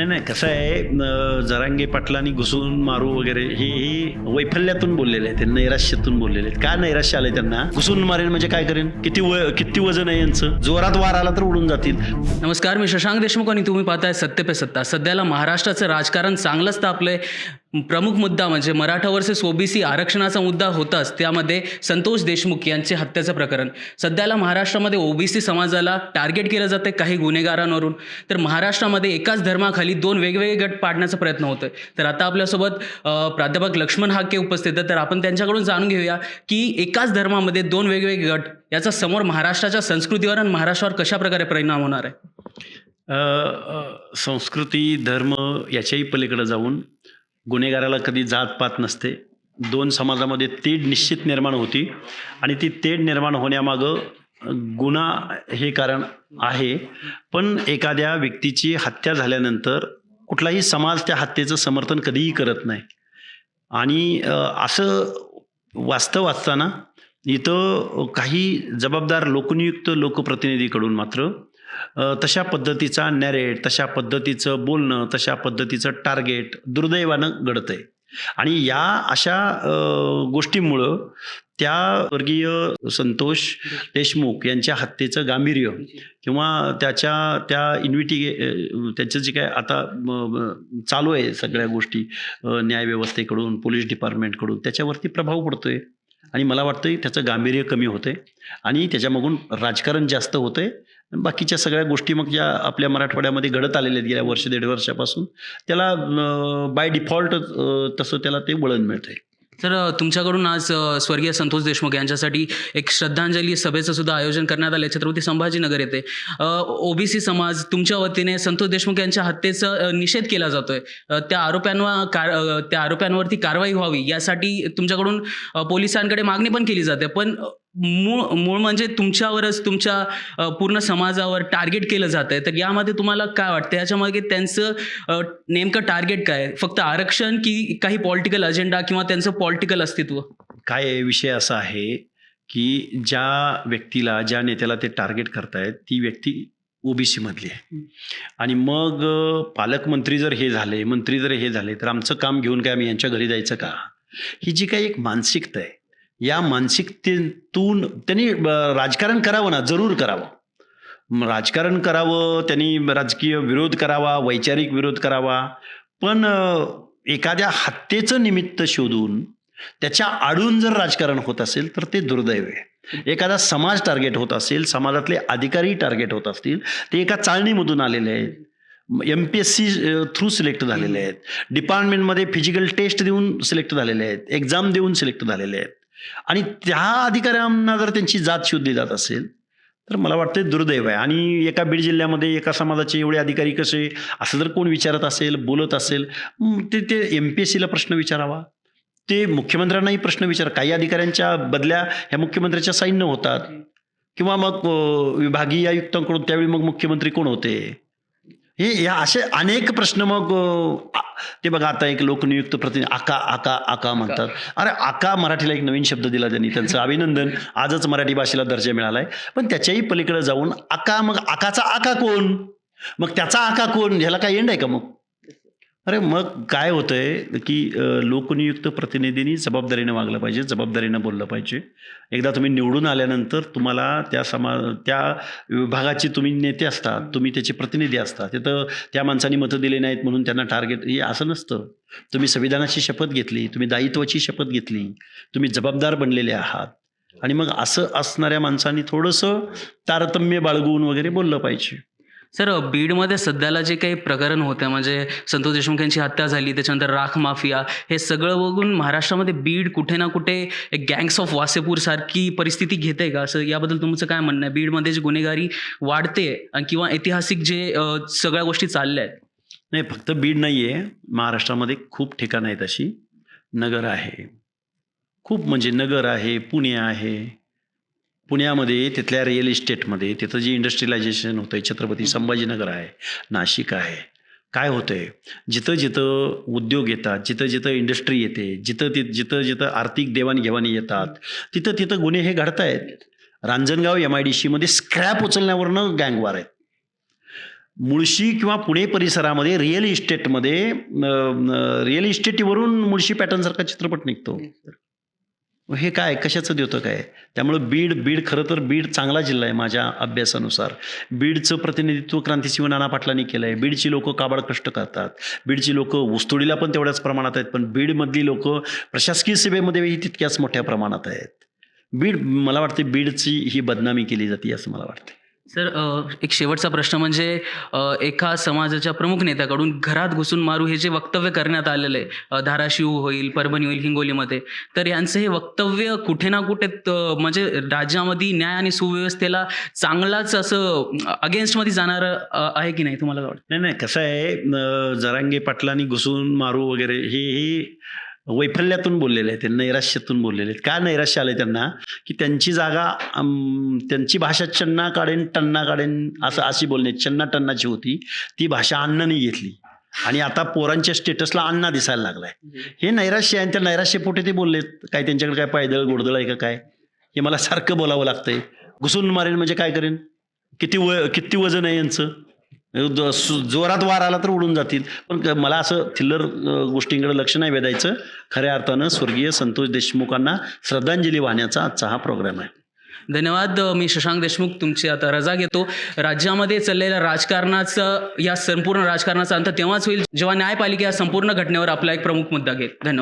नाही नाही कसं आहे जरांगे पाटलांनी घुसून मारू वगैरे हे हे वैफल्यातून बोललेले आहेत ते नैराश्यातून बोललेले आहेत. का नैराश्य आलंय त्यांना? घुसून मारेन म्हणजे काय करेन? किती व किती वजन आहे यांचं? जोरात वार आला तर उडून जातील. नमस्कार मी शशांक देशमुख आणि तुम्ही पाहताय सत्य पे सत्ता. सध्याला महाराष्ट्राचं राजकारण चांगलंच तापलंय. प्रमुख मुद्दा म्हणजे मराठा वर्सेस ओबीसी आरक्षणाचा मुद्दा होताच. त्यामध्ये संतोष देशमुख यांचे हत्येचं प्रकरण. सध्याला महाराष्ट्रामध्ये ओबीसी समाजाला टार्गेट केलं जातं काही गुन्हेगारांवरून. तर महाराष्ट्रामध्ये एकाच धर्माखाली दोन वेगवेगळे गट पाडण्याचा प्रयत्न होतोय. तर आता आपल्यासोबत प्राध्यापक लक्ष्मण हाके उपस्थित आहेत. तर आपण त्यांच्याकडून जाणून घेऊया की एकाच धर्मामध्ये दोन वेगवेगळे गट याचा समोर महाराष्ट्राच्या संस्कृतीवर आणि महाराष्ट्रावर कशा प्रकारे परिणाम होणार आहे? संस्कृती धर्म याच्याही पलीकडे जाऊन गुन्हेगाराला कधी जात पात नसते. दोन समाजामध्ये तेढ निश्चित निर्माण होती आणि ती तेढ निर्माण होण्यामागं गुन्हा हे कारण आहे. पण एखाद्या व्यक्तीची हत्या झाल्यानंतर कुठलाही समाज त्या हत्येचं समर्थन कधीही करत नाही. आणि असं वास्तव असताना इथं काही जबाबदार लोकनियुक्त लोकप्रतिनिधीकडून मात्र तशा पद्धतीचा नॅरेट तशा पद्धतीचं बोलणं तशा पद्धतीचं टार्गेट दुर्दैवानं घडतंय. आणि या अशा गोष्टींमुळं त्या वर्गीय संतोष देशमुख यांच्या हत्येचं गांभीर्य किंवा त्याच्या त्या इन्व्हिटिगे त्याचं जे काय आता चालू आहे सगळ्या गोष्टी न्यायव्यवस्थेकडून पोलीस डिपार्टमेंटकडून त्याच्यावरती प्रभाव पडतोय. आणि मला वाटतं त्याचं गांभीर्य कमी होतंय. आणि त्याच्यामागून राजकारण जास्त होतंय. बाकीच्या सगळ्या गोष्टी मग ज्या आपल्या मराठवाड्यामध्ये घडत आलेल्या आहेत गेल्या वर्ष दीड वर्षापासून त्याला बाय डिफॉल्ट तसं त्याला ते वळण मिळतंय. तर तुमच्याकडून आज स्वर्गीय संतोष देशमुख यांच्यासाठी एक श्रद्धांजली सभेचं सुद्धा आयोजन करण्यात आलं छत्रपती संभाजीनगर येथे. ओबीसी समाज तुमच्या वतीने संतोष देशमुख यांच्या हत्येचा निषेध केला जातोय. त्या आरोप्यांवर कार त्या आरोप्यांवरती कारवाई व्हावी यासाठी तुमच्याकडून पोलिसांकडे मागणी पण केली जाते. पण मूळ मूळ म्हणजे तुमच्यावरच तुमच्या पूर्ण समाजावर टार्गेट केलं जात आहे तर यामध्ये तुम्हाला काय वाटतं? याच्यामागे त्यांचं नेमकं टार्गेट काय? फक्त आरक्षण की काही पॉलिटिकल अजेंडा किंवा त्यांचं पॉलिटिकल अस्तित्व? काय विषय असा आहे की ज्या व्यक्तीला ज्या नेत्याला ते टार्गेट करतायत ती व्यक्ती ओबीसी मधली आहे. आणि मग पालकमंत्री जर हे झाले मंत्री जर हे झाले तर आमचं काम घेऊन काय आम्ही यांच्या घरी जायचं का? ही जी काही एक मानसिकता आहे या मानसिकतेतून त्यांनी राजकारण करावं ना जरूर करावं. राजकारण करावं त्यांनी राजकीय विरोध करावा वैचारिक विरोध करावा पण एखाद्या हत्येचं निमित्त शोधून त्याच्या आडून जर राजकारण होत असेल तर ते दुर्दैव आहे. एखादा समाज टार्गेट होत असेल समाजातले अधिकारी टार्गेट होत असतील ते एका चाळणीमधून आलेले आहेत. M P S C through select झालेले आहेत. डिपार्टमेंटमध्ये फिजिकल टेस्ट देऊन सिलेक्ट झालेले आहेत. एक्झाम देऊन सिलेक्ट झालेले आहेत. आणि त्या अधिकाऱ्यांना जर त्यांची जात शोधली जात असेल तर मला वाटतं दुर्दैव आहे. आणि एका बीड जिल्ह्यामध्ये एका समाजाचे एवढे अधिकारी कसे असं जर कोण विचारत असेल बोलत असेल ते ते एम पी एस सीला प्रश्न विचारावा. ते मुख्यमंत्र्यांनाही प्रश्न विचार. काही अधिकाऱ्यांच्या बदल्या ह्या मुख्यमंत्र्याच्या साईन होतात. किंवा मग विभागीय आयुक्तांकडून त्यावेळी मग मुख्यमंत्री कोण होते? हे या असे अनेक प्रश्न मग ते बघा आता एक लोकनियुक्त प्रतिनिधी आका आका आका म्हणतात. अरे आका मराठीला एक नवीन शब्द दिला त्यांनी त्यांचं अभिनंदन. आजच मराठी भाषेला दर्जा मिळालाय. पण त्याच्याही पलीकडे जाऊन आका मग आकाचा आका कोण? मग त्याचा आका कोण? ह्याला काय एंड आहे का मग? अरे मग काय होतं आहे की लोकनियुक्त प्रतिनिधींनी जबाबदारीनं वागलं पाहिजे जबाबदारीनं बोललं पाहिजे. एकदा तुम्ही निवडून आल्यानंतर तुम्हाला त्या समा त्या विभागाचे तुम्ही नेते असतात तुम्ही त्याचे प्रतिनिधी असतात. तिथं त्या माणसांनी मतं दिले नाहीत म्हणून त्यांना टार्गेट हे असं नसतं. तुम्ही संविधानाची शपथ घेतली तुम्ही दायित्वाची शपथ घेतली तुम्ही जबाबदार बनलेले आहात. आणि मग असं असणाऱ्या माणसांनी थोडंसं तारतम्य बाळगून वगैरे बोललं पाहिजे. सर बीडमध्ये सध्याला जे काही प्रकरण होतं म्हणजे संतोष देशमुख यांची हत्या झाली त्याच्यानंतर राख माफिया हे सगळं बघून महाराष्ट्रामध्ये बीड कुठे ना कुठे एक गँग्स ऑफ वासेपूर सारखी परिस्थिती घेते का? असं याबद्दल तुमचं काय म्हणणं आहे? बीडमध्ये जी गुन्हेगारी वाढते आणि किंवा ऐतिहासिक जे सगळ्या गोष्टी चालल्या आहेत? नाही फक्त बीड नाही आहे महाराष्ट्रामध्ये खूप ठिकाणं आहेत अशी. नगर आहे. खूप म्हणजे नगर आहे पुणे आहे पुण्यामध्ये तिथल्या रिअल इस्टेटमध्ये तिथं जे इंडस्ट्रियलायझेशन होतं आहे छत्रपती संभाजीनगर आहे नाशिक आहे काय होतंय? जिथं जिथं उद्योग येतात जिथं जिथं इंडस्ट्री येते जिथं ति जिथं जिथं आर्थिक देवाणघेवाणी येतात तिथं तिथं गुन्हे हे घडतायत. रांजणगाव एम आय डी सीमध्ये स्क्रॅप उचलण्यावरनं गँगवार आहेत. मुळशी किंवा पुणे परिसरामध्ये रिअल इस्टेटमध्ये रिअल इस्टेटीवरून मुळशी पॅटर्नसारखा चित्रपट निघतो. हे काय? कशाचं देतं काय? त्यामुळं बीड बीड खरं तर बीड चांगला जिल्हा आहे माझ्या अभ्यासानुसार. बीडचं प्रतिनिधित्व क्रांतीसिंह नाना पाटलांनी केलं आहे. बीडची लोकं काबाड कष्ट करतात. बीडची लोकं ऊसतोडीला पण तेवढ्याच प्रमाणात आहेत पण बीडमधली लोकं प्रशासकीय सेवेमध्येही तितक्याच मोठ्या प्रमाणात आहेत. बीड मला वाटते बीडची ही बदनामी केली जाते असं मला वाटते सर एक शेवटचा प्रश्न म्हणजे एका समाजाच्या प्रमुख नेत्याकडून घरात घुसून मारू हे जे वक्तव्य करण्यात आलेलं आहे धाराशिव होईल परभणी होईल हिंगोलीमध्ये तर यांचं हे वक्तव्य कुठे ना कुठे म्हणजे राज्यामध्ये न्याय आणि सुव्यवस्थेला चांगलाच असं अगेन्स्टमध्ये जाणार आहे की नाही तुम्हाला वाटतं? नाही नाही कसं आहे जरांगे पाटलांनी घुसून मारू वगैरे हे हे वैफल्यातून बोललेले आहेत ते नैराश्यातून बोललेले आहेत. का नैराश्य आले त्यांना? की त्यांची जागा त्यांची भाषा चन्ना काढेन टन्ना काढेन असं अशी बोलणे. चन्ना टन्नाची होती. ती भाषा अण्णाने घेतली. आणि आता पोरांच्या स्टेटसला अण्णा दिसायला लागलाय. हे नैराश्य आहे आणि त्या नैराश्यपोटी ते बोललेत. काय त्यांच्याकडे काय पायदळ गोडदळ आहे का काय? हे मला सारखं बोलावं लागतंय. घुसून मारेन म्हणजे काय करेन? किती व किती वजन आहे यांचं? जोरात वार आला तर उडून जातील. पण मला असं थिल्लर गोष्टींकडे लक्ष नाही वेधायचं. खऱ्या अर्थानं स्वर्गीय संतोष देशमुखांना श्रद्धांजली वाहण्याचा आजचा हा प्रोग्राम आहे. धन्यवाद मी शशांक देशमुख. तुमची आता रजा घेतो. राज्यामध्ये चाललेल्या राजकारणाचं या संपूर्ण राजकारणाचा अंत तेव्हाच होईल जेव्हा न्यायपालिका या संपूर्ण घटनेवर आपला एक प्रमुख मुद्दा घेईल. धन्यवाद.